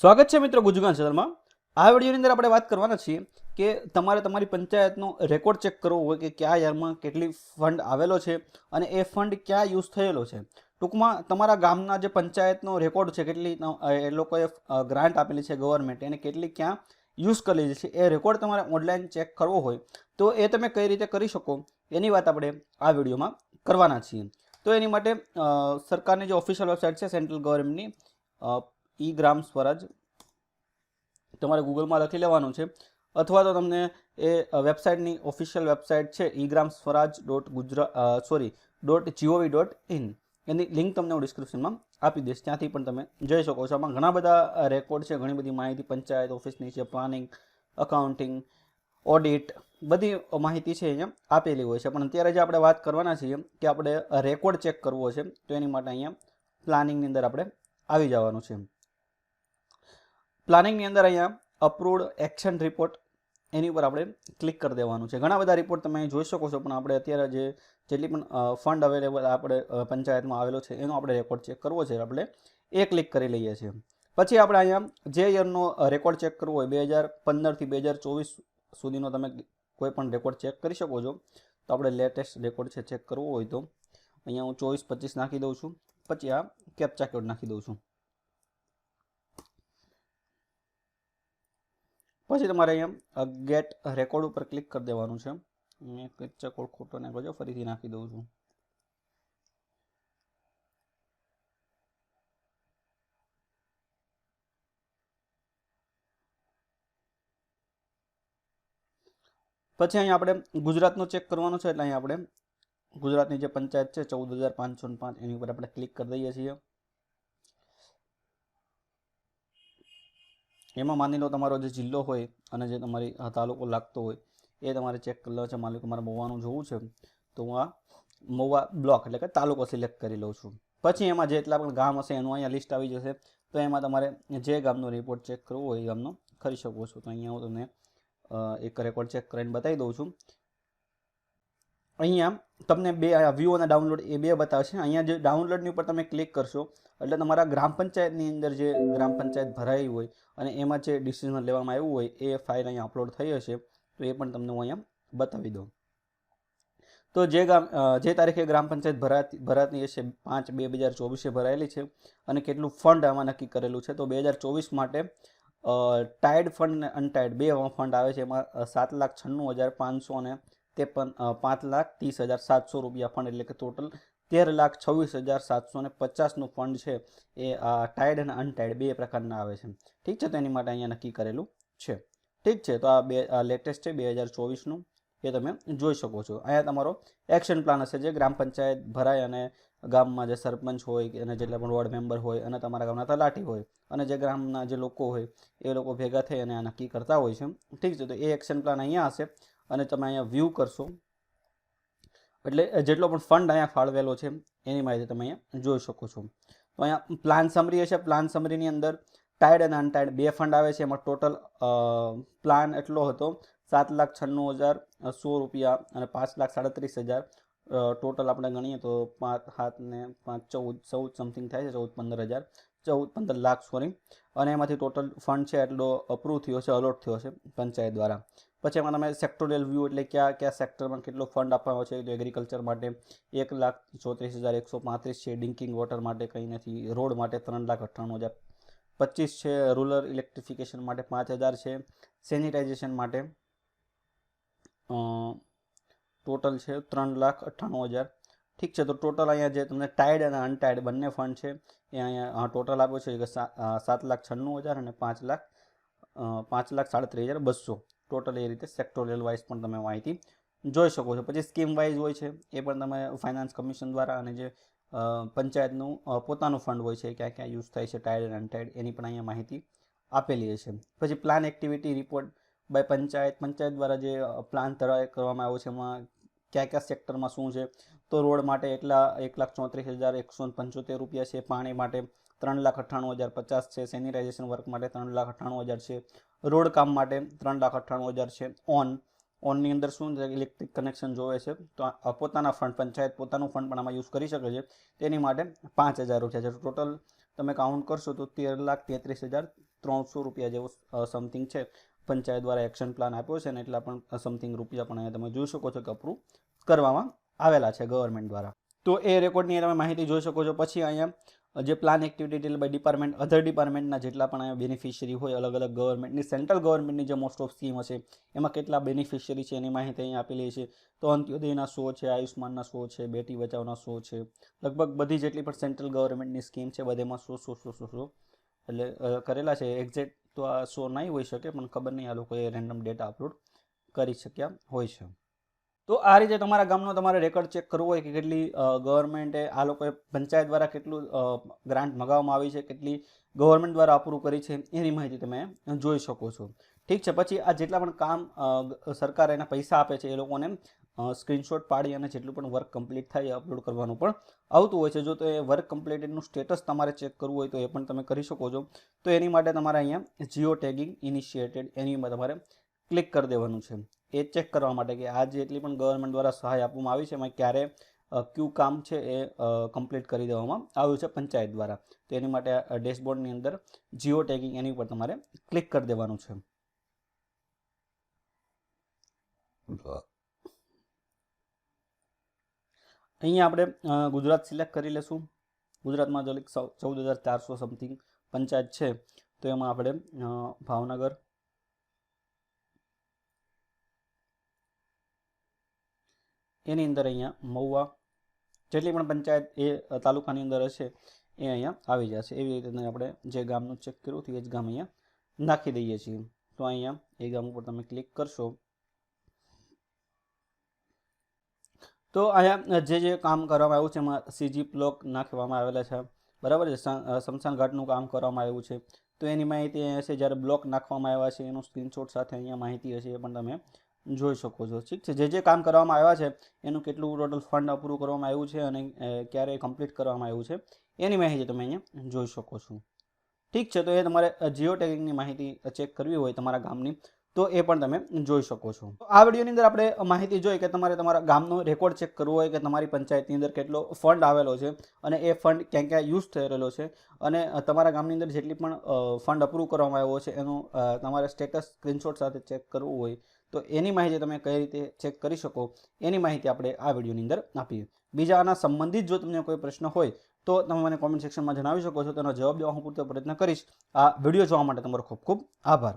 સ્વાગત છે મિત્રો ગુજગાન ચેનલમાં આ વિડીયોની અંદર આપણે વાત કરવાના છીએ કે તમારે તમારી પંચાયતનો રેકોર્ડ ચેક કરવો હોય કે કયા યરમાં કેટલી ફંડ આવેલો છે અને એ ફંડ ક્યાં યુઝ થયેલો છે. ટૂંકમાં તમારા ગામના જે પંચાયતનો રેકોર્ડ છે, કેટલી એ લોકોએ ગ્રાન્ટ આપેલી છે ગવર્મેન્ટ એને કેટલી ક્યાં યુઝ કરેલી છે, એ રેકોર્ડ તમારે ઓનલાઈન ચેક કરવો હોય તો એ તમે કઈ રીતે કરી શકો એની વાત આપણે આ વિડીયોમાં કરવાના છીએ. તો એની માટે સરકારની જે ઓફિશિયલ વેબસાઇટ છે સેન્ટ્રલ ગવર્મેન્ટની ઈ ગ્રામ સ્વરાજ તમારે ગૂગલમાં લખી લેવાનું છે. અથવા તો તમને એ વેબસાઇટની ઓફિશિયલ વેબસાઇટ છે, e Gram Swaraj dot Gujarat sorry, dot GOV dot in. Any link તમને હું ડિસ્ક્રિપ્શનમાં આપી દઈશ. ત્યાંથી પણ તમે જઈ શકો છો. આમાં ઘણા બધા રેકોર્ડ છે. ઘણી બધી માહિતી, પંચાયત ઓફિસની છે પ્લાનિંગ, અકાઉન્ટિંગ, ઓડિટ, બધી માહિતી છે અહીંયા આપેલી હોય છે. પણ અત્યારે જે આપણે વાત કરવાના છીએ કે આપણે રેકોર્ડ ચેક કરવો છે, તો એની માટે અહીંયા પ્લાનિંગની અંદર આપણે આવી જવાનું છે. પ્લાનિંગની અંદર અહીંયા અપ્રુવડ એક્શન રિપોર્ટ એની ઉપર આપણે ક્લિક કરી દેવાનું છે. ઘણા બધા રિપોર્ટ તમે જોઈ શકો છો, પણ આપણે અત્યારે જે જેટલી પણ ફંડ અવેલેબલ આપણે પંચાયતમાં આવેલો છે, એનો આપણે રેકોર્ડ ચેક કરવો છે. આપણે એ ક્લિક કરી લઈએ છીએ. પછી આપણે અહીંયા જે યરનો રેકોર્ડ ચેક કરવો હોય, બે હજાર પંદરથી બે હજાર ચોવીસ સુધીનો તમે કોઈ પણ રેકોર્ડ ચેક કરી શકો છો. તો આપણે લેટેસ્ટ રેકોર્ડ છે ચેક કરવો હોય તો. અહીંયા હું ચોવીસ પચીસ નાખી દઉં છું. પછી આ કેપ્ચા કોડ નાખી દઉં છું. પછી તમારે અહીંયા ગેટ રેકોર્ડ ઉપર ક્લિક કરી દેવાનું છે. મેં કેપ્ચા કોડ ખોટો નાખ્યો છે, ફરીથી નાખી દઉં છું. પછી અહીંયા આપણે ગુજરાતનો ચેક કરવાનો છે, એટલે અહીંયા આપણે ગુજરાતની જે પંચાયત છે, ચૌદ હજાર પાંચસો ને પાંચ, એની ઉપર આપણે ક્લિક કરી દઈએ છીએ. એમાં માની લો તમારો જે જિલ્લો હોય અને જે તમારી તાલુકો લાગતો હોય, એ તમારે ચેક કરી લો છે. માની લો કે મારે મહુવાનું જોવું છે, તો હું આ મહુવા બ્લોક એટલે કે તાલુકો સિલેક્ટ કરી લઉં છું. પછી એમાં જેટલા પણ ગામ હશે એનું અહીંયા લિસ્ટ આવી જશે, તો એમાં તમારે જે ગામનો રિપોર્ટ ચેક કરવો હોય એ ગામનો કરી શકો છો. તો અહીંયા હું તમને એક રેકોર્ડ ચેક કરીને બતાવી દઉં છું. અહીંયા તમને બે વ્યૂ અને ડાઉનલોડ એ બે બતાવશે. અહીંયા જે ડાઉનલોડની ઉપર તમે ક્લિક કરશો, એટલે તમારા ગ્રામ પંચાયતની અંદર જે ગ્રામ પંચાયત ભરાઈ હોય અને એમાં જે ડિસિઝન લેવામાં આવ્યું હોય, એ ફાઇલ અહીંયા અપલોડ થઈ હશે, તો એ પણ તમને હું અહીંયા બતાવી દઉં. તો જે ગામ જે તારીખે ગ્રામ પંચાયત ભરાતી ભરાતી હશે, પાંચ બે હજાર ચોવીસે ભરાયેલી છે અને કેટલું ફંડ આમાં નક્કી કરેલું છે, તો બે હજાર ચોવીસ માટે ટાઈડ ફંડ અને અનટાઈડ બે ફંડ આવે છે, એમાં સાત લાખ છન્નું હજાર પાંચસો ને ત્રેપન પણ પાંચ લાખ ત્રીસ હજાર સાતસો રૂપિયા ફંડ એટલે કે ટોટલ તેર લાખ છવ્વીસ હજાર સાતસો ને પચાસનું ફંડ છે એ ટાઈડ અને અનટાઈડ બે પ્રકારના આવે છે. ઠીક છે? તેની માટે અહીંયા નક્કી કરેલું છે. ઠીક છે? તો આ બે લેટેસ્ટ છે બે હજાર ચોવીસનું. એ તમે જોઈ શકો છો. અહીંયા તમારો એક્શન પ્લાન હશે જે ગ્રામ પંચાયત ભરાય અને ગામમાં જે સરપંચ હોય અને જેટલા પણ વોર્ડ મેમ્બર હોય અને તમારા ગામના તલાટી હોય અને જે ગ્રામના જે લોકો હોય એ લોકો ભેગા થઈ અને આ નક્કી કરતા હોય છે. ઠીક છે? તો એ એક્શન પ્લાન અહીંયા હશે. અને તમે અહીંયા વ્યૂ કરશો. એટલે જેટલો પણ ફંડ અહીંયા ફાળવેલો છે, એની માહિતી તમે અહીંયા જોઈ શકો છો. તો અહીંયા પ્લાન સમરી હશે. પ્લાન સમરીની અંદર ટાઈડ અને અનટાઈડ બે ફંડ આવે છે. એમાં ટોટલ પ્લાન એટલો હતો, સાત લાખ છન્નું હજાર સો રૂપિયા અને પાંચ લાખ સાડત્રીસ હજાર. ટોટલ આપણે ગણીએ તો પાંચ, સાત ને પાંચ, ચૌદ ચૌદ સમથિંગ થાય છે, ચૌદ પંદર હજાર. ચૌદ, પંદર લાખ સોરી અને એમાંથી ટોટલ ફંડ છે, એટલો અપ્રૂવ થયો છે અલોટ થયો છે, પંચાયત દ્વારા. પછી એમાં તમે સેક્ટોરિયલ વ્યૂ એટલે કયા કયા સેક્ટરમાં કેટલો ફંડ આપવાનો છે તો એગ્રીકલ્ચર માટે એક લાખ ચોત્રીસ હજાર એકસો પાંત્રીસ છે ડિંકિંગ વોટર માટે કંઈ નથી, રોડ માટે ત્રણ લાખ અઠ્ઠાણું હજાર પચીસ છે રૂરલ ઇલેક્ટ્રિફિકેશન માટે પાંચ હજાર છે સેનિટાઇઝેશન માટે ટોટલ છે ત્રણ લાખ અઠ્ઠાણું હજાર. ઠીક છે, તો ટોટલ અહીંયા જે તમને ટાઈડ અને અનટાઈડ બંને ફંડ છે, એ અહીંયા ટોટલ આપ્યો છે સાત લાખ છન્નું હજાર અને પાંચ લાખ પાંચ લાખ સાડત્રીસ હજાર બસો. ટોટલ એ રીતે સેક્ટોરિયલ વાઇઝ પણ તમે માહિતી જોઈ શકો છો. પછી સ્કીમ વાઇઝ હોય છે, એ પણ તમે ફાઇનાન્સ કમિશન દ્વારા અને જે પંચાયતનું પોતાનું ફંડ હોય છે ક્યાં ક્યાં યુઝ થાય છે ટાયર્ડ અને અનટાયર્ડ એની પણ અહીંયા માહિતી આપેલી છે. પછી plan activity report by panchayat panchayat દ્વારા જે પ્લાન તૈયાર કરવામાં આવ્યો છે, એમાં કયા કયા સેક્ટરમાં શું છે, તો રોડ માટે એટલા, એક લાખ ચોત્રીસ હજાર એકસો પંચોતેર રૂપિયા છે, પાણી માટે ત્રણ લાખ અઠ્ઠાણું હજાર પચાસ છે. સેનિટાઇઝેશન વર્ક માટે ત્રણ લાખ અઠ્ઠાણું હજાર છે. રોડ કામ માટે ત્રણ લાખ અઠ્ઠાણું હજાર છે. ઓન, ઓનની અંદર શું ઇલેક્ટ્રિક કનેક્શન જોવે છે. તો પોતાના ફંડ, પંચાયત પોતાનું ફંડ પણ આમાં યુઝ કરી શકે છે. તેની માટે પાંચ હજાર રૂપિયા છે. ટોટલ તમે કાઉન્ટ કરશો તો તેર લાખ તેત્રીસ હજાર ત્રણસો રૂપિયા જેવો સમથિંગ છે. પંચાયત દ્વારા એક્શન પ્લાન આપ્યો છે ને એટલા પણ સમથિંગ રૂપિયા પણ અહીંયા તમે જોઈ શકો છો કે અપ્રૂવ કરવામાં આવેલા છે ગવર્મેન્ટ દ્વારા. તો એ રેકોર્ડની તમે માહિતી જોઈ શકો છો. પછી અહીંયા જે plan activity detail by department other ડિપાર્ટમેન્ટના જેટલા પણ અહીંયા બેનિફિશિયરી હોય અલગ અલગ ગવર્મેન્ટની સેન્ટ્રલ ગવર્મેન્ટની જે મોસ્ટ ઓફ સ્કીમ હશે, એમાં કેટલા બેનિફિશિયરી છે એની માહિતી અહીંયા આપેલી છે. તો અંત્યોદયના શો છે, આયુષ્માનના શો છે, બેટી બચાવના શો છે. લગભગ બધી જેટલી પણ સેન્ટ્રલ ગવર્મેન્ટની સ્કીમ છે, બધેમાં show show show show show એટલે કરેલા છે. એક્ઝેક્ટ તો આ શો નહીં હોઈ શકે, પણ ખબર નહીં આ લોકોએ રેન્ડમ ડેટા અપલોડ કરી શક્યા હોય છે. તો આ રીતે તમારા ગામનો તમારે રેકોર્ડ ચેક કરવો હોય કે કેટલી ગવર્મેન્ટે આ લોકોએ પંચાયત દ્વારા કેટલું ગ્રાન્ટ મગાવવામાં આવી છે, કેટલી ગવર્મેન્ટ દ્વારા અપ્રૂવ કરી છે, એની માહિતી તમે જોઈ શકો છો. ઠીક છે, પછી આ જેટલા પણ કામ સરકાર એના પૈસા આપે છે એ લોકોને સ્ક્રીનશોટ પાડી અને જેટલું પણ વર્ક કમ્પ્લીટ થાય એ અપલોડ કરવાનું પણ આવતું હોય છે. જો તો એ વર્ક કમ્પ્લીટેડનું સ્ટેટસ તમારે ચેક કરવું હોય તો એ પણ તમે કરી શકો છો. તો એની માટે તમારે અહીંયા જીઓ ટેગિંગ ઇનિશિએટેડ એનીમાં તમારે ક્લિક કરી દેવાનું છે. એ ચેક કરવા માટે કે આ જેટલી પણ ગવર્મેન્ટ દ્વારા સહાય આપવામાં આવી છે એમાં ક્યારે ક્યુ કામ છે એ કમ્પ્લીટ કરી દેવામાં આવ્યું છે પંચાયત દ્વારા. તો એની માટે ડેશબોર્ડની અંદર જીઓ ટેગિંગ એની ઉપર તમારે ક્લિક કરી દેવાનું છે. અહીંયા આપણે ગુજરાત સિલેક્ટ કરી લેશું. ગુજરાતમાં જો ચૌદ હજાર ચારસો સમથિંગ પંચાયત છે તો એમાં આપણે ભાવનગર એની અંદર અહીંયા મહુવા, જેટલી પણ પંચાયત એ તાલુકાની અંદર હશે, એ અહીંયા આવી જશે. એવી રીતે આપણે જે ગામનું ચેક કર્યું હતું, એ જ ગામ અહીંયા નાખી દઈએ છીએ. તો અહીંયા એ ગામ ઉપર તમે ક્લિક કરશો. તો અહીંયા જે જે કામ કરવામાં આવ્યું છે, એમાં સીજી બ્લોક નાખવામાં આવેલા છે. બરાબર છે? સ્મશાન ઘાટનું કામ કરવામાં આવ્યું છે. તો એની માહિતી અહીંયા છે જ્યારે બ્લોક નાખવામાં આવ્યા છે, એનું સ્ક્રીનશોટ સાથે અહીંયા માહિતી હશે, એ પણ તમે જોઈ શકો છો. ઠીક છે. જે જે કામ કરવામાં આવ્યા છે, એનું કેટલું ટોટલ ફંડ અપ્રૂવ કરવામાં આવ્યું છે અને ક્યારે કમ્પ્લીટ કરવામાં આવ્યું છે, એની માહિતી તમે અહીંયા જોઈ શકો છો. ઠીક છે. તો એ તમારે જીઓ ટેગિંગની માહિતી ચેક કરવી હોય તમારા ગામની તો એ પણ તમે જોઈ શકો છો. આ વિડીયોની અંદર આપણે માહિતી જોઈ કે તમારે તમારા ગામનો રેકોર્ડ ચેક કરવો હોય કે તમારી પંચાયતની અંદર કેટલો ફંડ આવેલો છે અને એ ફંડ ક્યાં ક્યાં યુઝ થયેલો છે અને તમારા ગામની અંદર જેટલી પણ ફંડ અપ્રૂવ કરવામાં આવ્યો છે એનું તમારે સ્ટેટસ સ્ક્રીનશોટ સાથે ચેક કરવું હોય તો એની માહિતી તમે કઈ રીતે ચેક કરી શકો એની માહિતી આપણે આ વિડીયોની અંદર આપીએ. બીજા આના સંબંધિત જો તમને કોઈ પ્રશ્ન હોય તો તમે મને કોમેન્ટ સેક્શનમાં જણાવી શકો છો. તેનો જવાબ દેવા હું પૂરતો પ્રયત્ન કરીશ. આ વીડિયો જોવા માટે તમારો ખૂબ ખૂબ આભાર.